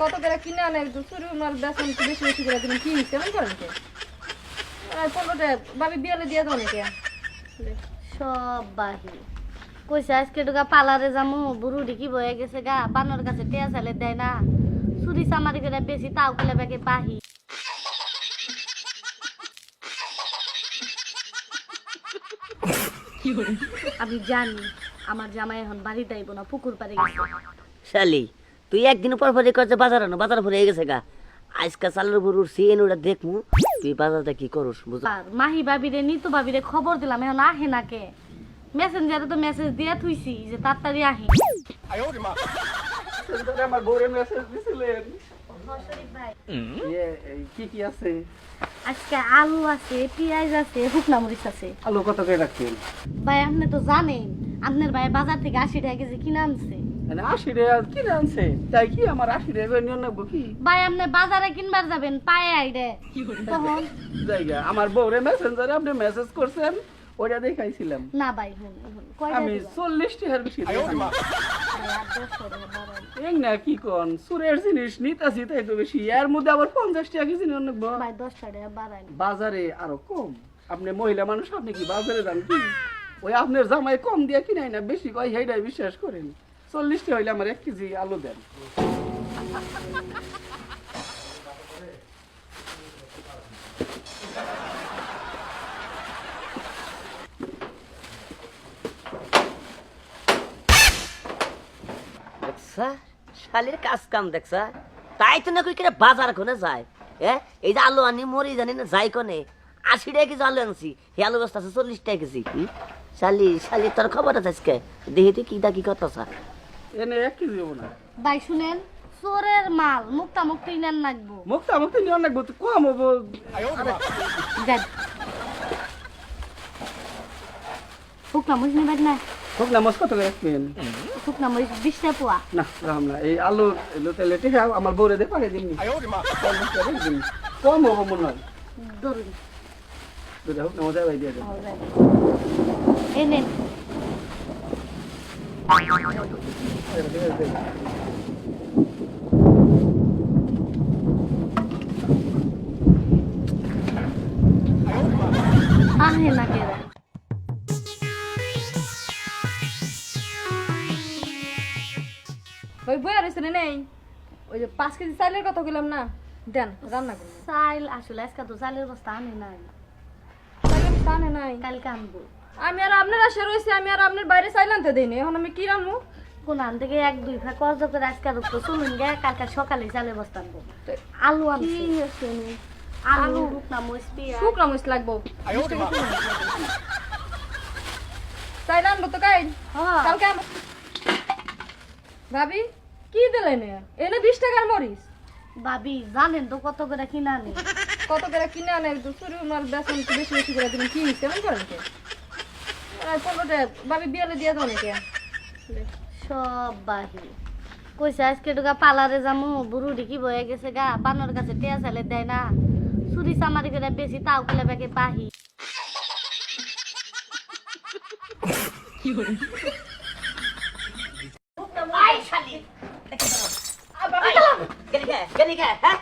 কত করে কিনে আনে চুরি মাল বেসন বেশি বেশি করে দিবেন কি কেমন করেন কে আর পনেরোটা ভাবি বিয়ালে দিয়ে দেবো নাকি? সব বাহি। কইছে আজকে ঢুকা পালারে যামু বুড়ু ঢিকি বয়ে গেছে গা পানোর কাছে টেয়া চালে দেয় না। চুরি চামারি করে বেশি তাও কেলে ব্যাগে বাহি। আমি জানি আমার জামাই এখন বাড়ি যাইব না পুকুর পাড়ে গেছে। শালি তুই একদিন পর পরে করছে বাজার আনো বাজার ভরে গেছে গা। আজকা চালের উপর উঠছি এনে ওটা দেখমু তুই বাজারটা কি করস বুঝ আর মাহি ভাবিরে নিতু ভাবিরে খবর দিলাম এখন আহে না কে? মেসেঞ্জারে তো মেসেজ দিয়ে থুইছি যে তাড়াতাড়ি আহে। আমার বউরে মেসেজ দিছিলেন। ইয়ে, কি কি আছে? আজকে আলু আছে পেঁয়াজ আছে শুকনা মরিচ আছে। আলু কত করে রাখছেন? ভাই আপনি তো জানেন আপনার ভাই বাজার থেকে আশি টাকা কেজি কিনে আনছে। তাই কি আমার কি? ভাই আপনি বাজারে কিনবার যাবেন পায়ে আইরে জায়গা আমার বউরে মেসেঞ্জারে আপনি মেসেজ করছেন ওটা দেখাইছিলাম। না ভাই হুন হুন কয়টা আমি চল্লিশ টাকার বেশি দিলাম। ভাই, আর দেড়শো টাকা বাড়ান। এই না কি কন সুরের জিনিস নিতাছি তাই তো বেশি। এর মধ্যে আবার পঞ্চাশ টাকা কেজি ভাই বাজারে আরও কম। আপনি মহিলা মানুষ আপনি কি বাজারে যান কি? ওই আপনার জামাই কম দিয়ে কিনাই না বেশি কয় সেইটাই বিশ্বাস করেন। চল্লিশটা হইলে আমার এক কেজি আলু দেন। শালির কাজ কাম দেখছা? তাই তো না কই বাজার কোনে যায় হ্যাঁ এই যে আলু আনি, মরি জানি না যাই কোনে? আশি টাকা কেজি আলু আনছি এই আলু বস্তা আছে চল্লিশ টাকা কেজি শালি শালি, তোর খবর আছে আজকে? দেখি তুই কি দা কি কথা এনে এক কেজি হব না। ভাই শুনেন চোরের মাল মুক্তা মুক্তি নেন লাগবো। মুক্তা মুক্তি নিয়ে অনেক বহুত কম হব। দেন শুকনা মরিচ নিবেন না? হোক না মস কত করে? রাখবেন শুকনা মরিচ বিশটা পোয়া। না রাম না এই আলু এলো তেলে ঠিক আমার বউরে দিয়ে পাঠিয়ে দিন। কম হব মনে হয়। ধরুন। দুটা হোক না মজা ভাই দিয়ে দেন এই নেন। আছে, দেন। আহে ওই বই আর হয়েছে নেই? ওই যে পাঁচ কেজি চাইলের কথা বললাম না? দেন রান্না করুন চাইল আসলে আজকে তো চালের বস্তা আনে নাই। চাইলের টানে নাই? কালকে আনব। আমি আর আপনার আশা রয়েছে আমি আর আপনার বাইরে চাইলে আনতে দিইনি এখন আমি কি রান্নু? কোন আন থেকে এক দুই ভাগ। কষ্ট করে আজকে তো চলুন গে কালকে সকালে চালের বস্তা আনব। আলু আনছি। আলু শুকনা মরিচ পেঁয়াজ। শুকনা মরিচ লাগবো। চাইলে আনব তো কাই হ্যাঁ। কালকে ভাবি কি দিলেন এনে বিশ টাকার মরিচ। ভাবি জানেন তো কত করে কিনা আনে। কত করে কিনে আনে? চুরি মাল বেসন বেশি বেশি করে দিবেন কি কেমন করেন পনেরোটা ভাবি বিয়ালে দিয়ে দেবো নাকি? সব বাহি। কইছে আজকে ঢুকা পালারে যামু বুড়ু ঢিকি বয়ে গেছে গা পানোর কাছে টেয়া চালে দেয় না। চুরি চামারি করে বেশি তাও কেলে ব্যাগে আই শালি। হ্যাঁ?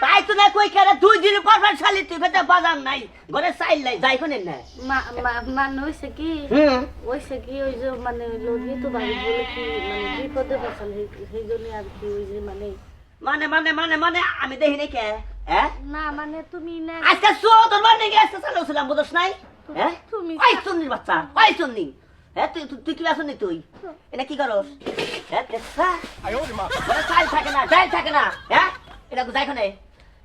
তাই তো না কই দুই দিন পর পর শালি তুই বাজার নাই ঘরে চাইল নাই যাই কোনে না মানে হয়েছে কি? হুম। হয়েছে কি ওই যে মানে লোক তো ভাই বলে কি মানে বিপদে সেই- সেই জন্য আর কি ওই যে মানে মানে মানে মানে মানে আমি দেখি নাই কে? হ্যাঁ না মানে তুমি না আজকে আজকে চালাচ্ছিলাম বুঝছ নাই? হ্যাঁ তুমি- ওই বাচ্চা ওই চন্নি হ্যাঁ তুই তুই- তুই কি আসনি তুই? এটা কি করস? হ্যাঁ দেখছা মানে চাল থাকে না ডাল থাকে না হ্যাঁ এটা যাই কোনে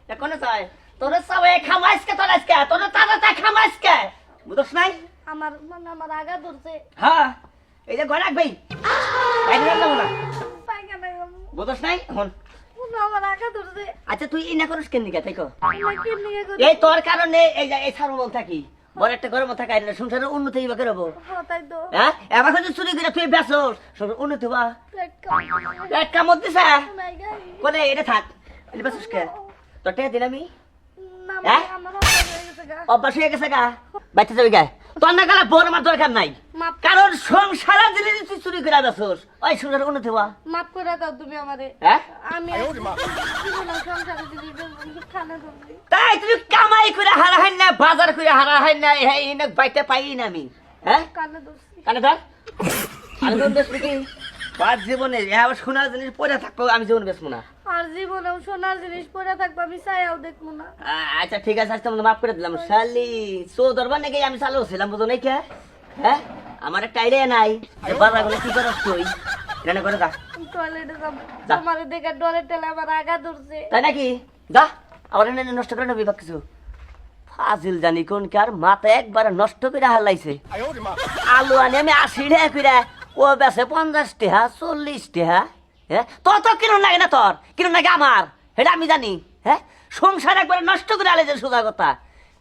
এটা কোনে চাই তোর সবাই খামাইসকে তোর আজকে তোর তারা তা খামাইসকে বুঝছ নাই? আমার মানে আমার আগা ধরছে হ্যাঁ এই যে রাখবেই বাইরে রাখলাম না। পায়খানা বুঝছ নাই? ধরছে আচ্ছা তুই ইনা করিস কেন নিকে এই তোর কারণে এই যে এই সার মন থাকি। বড় একটা গরম থাকা এটা সংসারের উন্নতি হইবা করব হ্যাঁ, হ্যাঁ এবার যদি চুরি করে তুই বেসস উন্নতি পেট কামড় এক কামত দিছে। বলে এটা থাক। এটা বেসস কে তোর টেয়া দিন আমি হ্যাঁ? আমার অভ্যাস হয়ে গেছে গা অভ্যাস গেছে গা বাচ্চা যাবি গা তোর না গেলে বোর আমার দরকার নাই কারণ সংসারা দিলে তুই চুরি করে বেসোস ওই সংসার কোনো দেওয়া মাফ করে দাও তুমি আমারে হ্যাঁ আমি তাই তুমি কামাই করে হারা হয় না বাজার করে হারা হয় না এই বাইতে পাই না আমি হ্যাঁ কানা ধরছি কানে ধর আমি কোন বেশ পাঁচ জীবনে এবার শোনা জিনিস পড়ে থাকব আমি জীবন বেসবো না। আর জীবনেও সোনার জিনিস পরে থাকব আমি চাইয়াও দেখব না। আচ্ছা ঠিক আছে আমাদের মাফ করে দিলাম। শালি সো দরবার নাকি আমি চালু ছিলাম বুঝো নাই কে? হ্যাঁ? আমার একটা আইডিয়া নাই। বাজারগুলো কি করছ তুই? এটা করে দা টয়লেটে যাব। যা। তোমার দেখে ডরে টেলে আমার আগা ধরছে। তাই নাকি? যা আবার এনে নষ্ট করে নেবি কিছু। ফাজিল জানি কোন কার মাথা একবারে নষ্ট করে হালাইছে। আলু আনি আমি আশি টাকা করে ও বেছে পঞ্চাশ টাকা চল্লিশ হ্যাঁ তোর তো কিনুন লাগে না তোর? কিনুন লাগে আমার? সেটা আমি জানি হ্যাঁ সংসার একবারে নষ্ট করে আলাইছে সোজা কথা।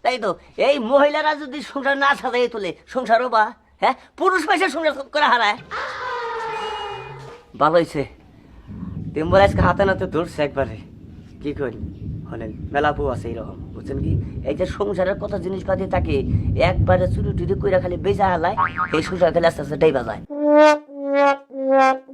তাই তো, এই মহিলারা যদি সংসার না সাজাই তোলে, সংসারও বা হ্যাঁ পুরুষ পয়সা সংসার করে হারায়। ভালো হয়েছে তিনবার আজকে হাতে নাতে ধরছে একবারে। কি করি হলেন মেলা বউ আছে এরকম বুঝছেন কি? এই যে সংসারের কত জিনিসপাতি থাকে, একবারে চুরি টুরি কইরা খালি বেচা হালায়, এই সংসার খালি আস্তে আস্তে ডাইবা যায়। Yeah, yeah, yeah.